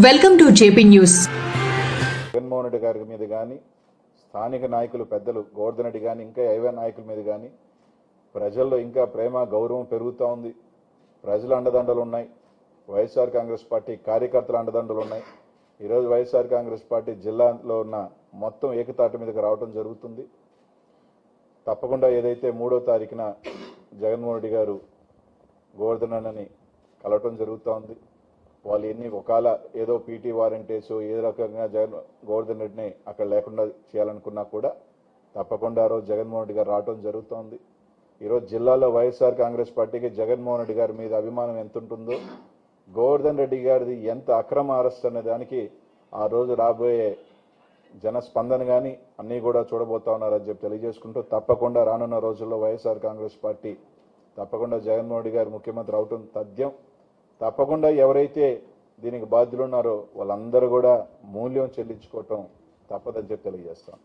Welcome to JP news Jaganmohan Reddy గారి మీద కానీ స్థానిక నాయకులు పెద్దలు గోవర్ధన్ రెడ్డి కానీ ఇంకా ఏవే నాయకుల మీద కానీ ప్రజల్లో ఇంకా ప్రేమ గౌరవం పెరుగుతూ ఉంది. ప్రజల అండదండలు ఉన్నాయి. వైఎస్ఆర్ కాంగ్రెస్ పార్టీ కార్యకర్తల అండదండలు ఉన్నాయి. ఈరోజు వైఎస్ఆర్ కాంగ్రెస్ పార్టీ జిల్లాలో ఉన్న మొత్తం ఏకతాటి మీదకి రావడం జరుగుతుంది. తప్పకుండా ఏదైతే మూడో తారీఖున జగన్మోహన్ రెడ్డి గారు గోవర్ధన్ అని కలవటం జరుగుతూ ఉంది. వాళ్ళు ఎన్ని ఒకవేళ ఏదో పీటీ వారంటీస్ ఏ రకంగా జగన్ గోవర్ధన్ రెడ్డిని అక్కడ లేకుండా చేయాలనుకున్నా కూడా తప్పకుండా ఆ రోజు జగన్మోహన్ రెడ్డి గారు రావడం జరుగుతోంది. ఈరోజు జిల్లాలో వైఎస్ఆర్ కాంగ్రెస్ పార్టీకి జగన్మోహన్ రెడ్డి గారి మీద అభిమానం ఎంత ఉంటుందో గోవర్ధన్ రెడ్డి గారిది ఎంత అక్రమ అరెస్ట్ అనే దానికి ఆ రోజు రాబోయే జనస్పందన కానీ అన్నీ కూడా చూడబోతా ఉన్నారని చెప్పి తెలియజేసుకుంటూ తప్పకుండా రానున్న రోజుల్లో వైఎస్ఆర్ కాంగ్రెస్ పార్టీ తప్పకుండా జగన్మోహన్ రెడ్డి గారు ముఖ్యమంత్రి అవటం తథ్యం. తప్పకుండా ఎవరైతే దీనికి బాధ్యులు ఉన్నారో వాళ్ళందరూ కూడా మూల్యం చెల్లించుకోవటం తప్పదని చెప్పి తెలియజేస్తాం